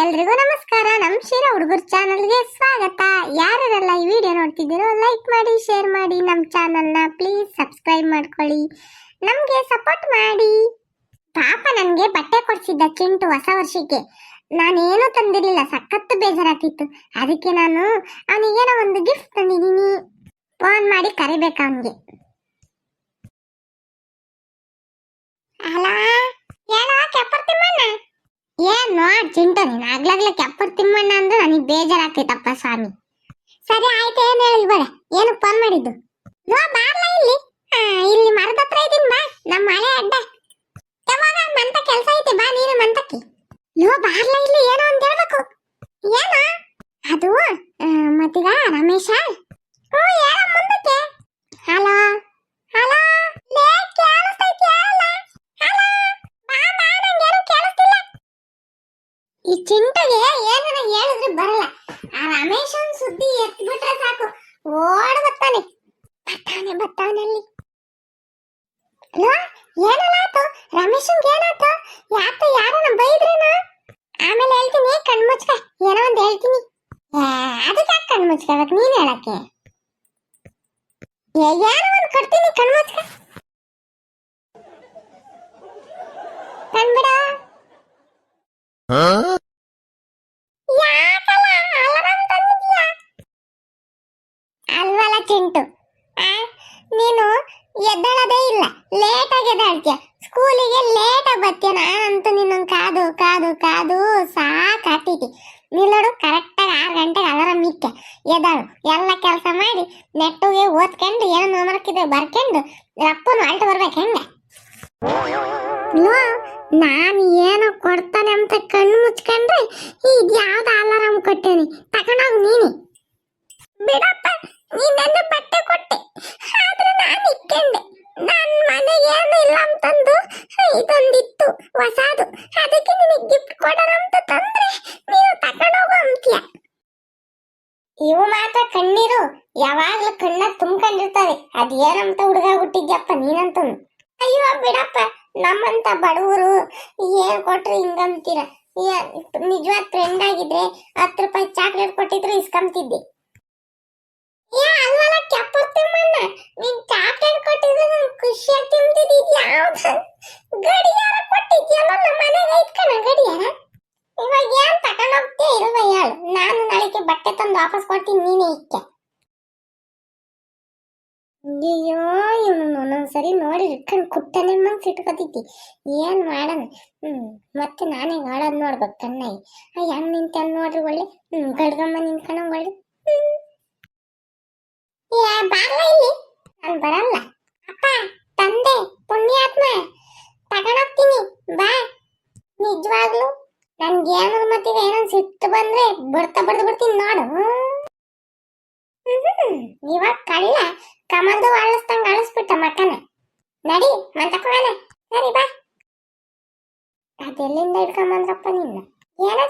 ಎಲ್ರಿಗೂ ನಮಸ್ಕಾರ. ನಮ್ ಶಿರ ಹುಡುಗರ್ ಚಾನಲ್ಗೆ ಸ್ವಾಗತ. ಯಾರೆಲ್ಲ ಈ ವಿಡಿಯೋ ನೋಡ್ತಿದ್ದೀರೋ ಲೈಕ್ ಮಾಡಿ ಶೇರ್ ಮಾಡಿ, ನಮ್ ಚಾನಲ್ನ ಪ್ಲೀಸ್ ಸಬ್ಸ್ಕ್ರೈಬ್ ಮಾಡ್ಕೊಳ್ಳಿ. ನಮಗೆ ಸಪೋರ್ಟ್ ಮಾಡಿ. ಪಾಪ ನನಗೆ ಬಟ್ಟೆ ಕೊಡ್ಸಿದ್ದ ಚಿಂಟು ಹೊಸ ವರ್ಷಕ್ಕೆ ನಾನೇನು ತಂದಿರಲಿಲ್ಲ, ಸಖತ್ತು ಬೇಜಾರಾಗ್ತಿತ್ತು. ಅದಕ್ಕೆ ನಾನು ಅವನಿಗೇನೋ ಒಂದು ಗಿಫ್ಟ್ ತಂದಿದ್ದೀನಿ. ಫೋನ್ ಮಾಡಿ ಕರಿಬೇಕು ಅವನಿಗೆ. ಅಲಾ ಹೇಳೋ ಕೆಪ್ಪರ್ ತಿಮ್ಮಣ್ಣ ಏನ್ ನೋಡ್ ಚಿಂಟು ನೀನು ಆಗ್ಲಾಗ್ಲೇ ಕೆಪ್ಪರ್ ತಿಮ್ಮಣ್ಣ ಅಂದ್ರೆ ನನಗೆ ಬೇಜಾರಾಗ್ತೈತಪ್ಪ ಸ್ವಾಮಿ. ಸರಿ ಆಯ್ತು ಏನು ಹೇಳಿ ಬೇಡ ಏನು ಫೋನ್ ಮಾಡಿದ್ದು? ನೋ ಬಾರ್ಲ ಇಲ್ಲಿ? ಆ, ಇಲ್ಲಿ ಮರದ ಹತ್ರ ಇದೀನಿ ಬಾ. ನಮ್ಮ ಮಳೆ ಅಡ್ಡ. ಯಾವಾಗ ಮಂತ ಕೆಲಸ ಐತಿ ಬಾ ನೀನು ಮಂತಕ್ಕೆ. ನೋ ಬಾರ್ಲ ಇಲ್ಲಿ ಏನೋ ಅಂತ ಹೇಳ್ಬೇಕು. ಏನೋ? ಅದು ಆ, ಮತ್ತೀಗ ರಮೇಶ? ಹ್ಞೂ ಈ ಚಿಂಟಗೆ ಏನಾರ ಹೇಳಿದ್ರೆ ಬರಲ್ಲ. ಆ ರಮೇಶನ್ ಸುದ್ದಿ ಎತ್ಬಿಟ್ರೆ ಸಾಕು. ಓಡ್ ಬರ್ತಾನೆ ಬರ್ತಾನೆ ಬರ್ತಾನಲ್ಲಿ ಅಲ್ವಾ ಏನಲ್ಲಾತು ರಮೇಶನ್ಗೆ ಏನಾತು ಯಾಕೆ ಯಾರನ್ನ ಬೈದ್ರೇನ? ಆಮೇಲೆ ಹೇಳ್ತೀನಿ ಕಣ್ಮುಚ್ಕ ಏನೋ ಒಂದು ಹೇಳ್ತೀನಿ. ಅದಕ್ಕೆ ಯಾಕೆ ಕಣ್ಮುಚ್ಕೋಬೇಕು ನೀನ್ ಹೇಳಕ್ಕೆ. ಏನೋ ಒಂದು ಕೊಡ್ತೀನಿ ಕಣ್ಮುಚ್ಕ ಕಣ್ಬಿಡ ಅಲ್ವಲ್ಲ ಚಿಂಟು ಆ, ನೀನು ಎದ್ದೇಳೋದೇ ಇಲ್ಲ ಲೇಟ್ ಆಗಿ ಎದ್ದಾಳ್ತೀಯ ಸ್ಕೂಲಿಗೆ ಲೇಟ್ ಆಗಿ ಬರ್ತೀಯ ನಾನಂತೂ ನಿನ್ನನ್ನು ಕಾದು ಕಾದು ಕಾದು ಸಾಕಾಗ್ತೈತಿ ನಿಲ್ಲೋಡು ಕರೆಕ್ಟಾಗಿ ಆರು ಗಂಟೆಗೆ ಅಲಾರಾಮ್ ಇಕ್ಕೆ ಎದ್ದಾಳು ಎಲ್ಲ ಕೆಲಸ ಮಾಡಿ ನೆಟ್ಟುಗೆ ಓದ್ಕೊಂಡು ಏನೋ ಹೋಮ್ವರ್ಕ್ ಇದೆ ಬರ್ಕೊಂಡು ರಪ್ಪನು ಅಲ್ಟ್ ಬರ್ಬೇಕು ಹೆಂಗೆ ಲೋ ನಾನು ಏನೋ ಕೊಡ್ತಾನೆ ಅಂತ ಕಣ್ಣು ಮುಚ್ಕೊಂಡ್ರೆ ಇದು ಯಾವ್ದು ಅಲಾರಾಮ್ ಕೊಟ್ಟೇನಿ ತಗೊಂಡೋಗ್ ನೀನೆ ಬಿಡಪ್ಪ ನೀನೆಂದು ಬಟ್ಟೆ ಕೊಟ್ಟೆ. ಆದ್ರೆ ನಾನು ಇಕ್ಕೊಂಡೆ. ನನ್ನ ಮನೆಗೆ ಏನು ಇಲ್ಲ ಅಂತಂದು ಇದೊಂದಿತ್ತು, ಹೊಸದು. ಅದಕ್ಕೆ ನಿನಗೆ ಗಿಫ್ಟ್ ಕೊಡೋಣ ಅಂತ ತಂದ್ರೆ ನೀನು ತಗೊಂಡೋಗು ಅಂತೀಯ. ಇವು ಮಾತ್ರ ಕಣ್ಣೀರು. ಯಾವಾಗ್ಲೂ ಕಣ್ಣ ತುಂಬ್ಕೊಂಡಿರ್ತವೆ. ಅದೇನಂತ ಹುಡುಗ ಹುಟ್ಟಿದ್ಯಪ್ಪ ನೀನಂತನು. ಅಯ್ಯೋ ಬಿಡಪ್ಪ, ನಮ್ಮಂತ ಬಡವರು ಏನ್ ಕೊಟ್ರೆ ಹಿಂಗಂತೀರ? ನಿಜವಾದ ಫ್ರೆಂಡ್ ಆಗಿದ್ರೆ ಹತ್ತು ರೂಪಾಯಿ ಚಾಕ್ಲೇಟ್ ಕೊಟ್ಟಿದ್ರು ಇಸ್ಕೊಂತಿದ್ದೆ ವಾಪಸ್ ಕೊಡ್ತೀನಿ, ನೀನೇ ಇಕ್ಕೆ ಅಯ್ಯೋ ಇವನು ಒಂದೊಂದ್ಸರಿ ನೋಡಿ ಇಟ್ಕೊಂಡು ಕುಟ್ಟನೆ ಮಂಗ್ ಇಟ್ಕೊತೈತಿ ಏನ್ ಮಾಡೋಣ ಹ್ಮ್, ಮತ್ತೆ ನಾನೇ ಆಡೋದ್ ನೋಡ್ಬೇಕು ಕಣ್ಣಾಗಿ. ಹೆಂಗ್ ನಿಂತ ನೋಡ್ರಿ ಒಳ್ಳೆ. ಹ್ಮ್, ಗಡ್ಗಮ್ಮ ನಿಂತ್ಕೊಂಡಂಗ್ ಒಳ್ಳೆ ಹ್ಮ್. ಏ ಬಾರ್ಲ ಇಲ್ಲಿ ನಾನು ಬರಲ್ಲ. ಅಪ್ಪ, ತಂದೆ, ಪುಣ್ಯಾತ್ಮ, ತಗೊಂಡೋಗ್ತೀನಿ. ಬಾ. ನಿಜವಾಗ್ಲು ನನ್ಗೆ ಏನಾದ್ರು ಮತ್ತೀಗ ಏನೊಂದು ಸಿಟ್ಟು ಬಂದ್ರೆ ಬರ್ತಾ ಬಡ್ದು ಬಿಡ್ತೀನಿ ನೋಡು. ಇವಾಗ ಕಳ್ಳ ಕಮಲ್ದು ಅಳಿಸ್ದಂಗ ಅಳಿಸ್ಬಿಟ್ಟ ಮಕ್ಕನ. ನಡಿ ಮಂತಕೋಣ ಸರಿ, ಬಾ. ಅದೆಲ್ಲಿಂದ ಹಿಡ್ಕೊಂಬಂದ್ರಪ್ಪ ನಿನ್ನ ಏನೋ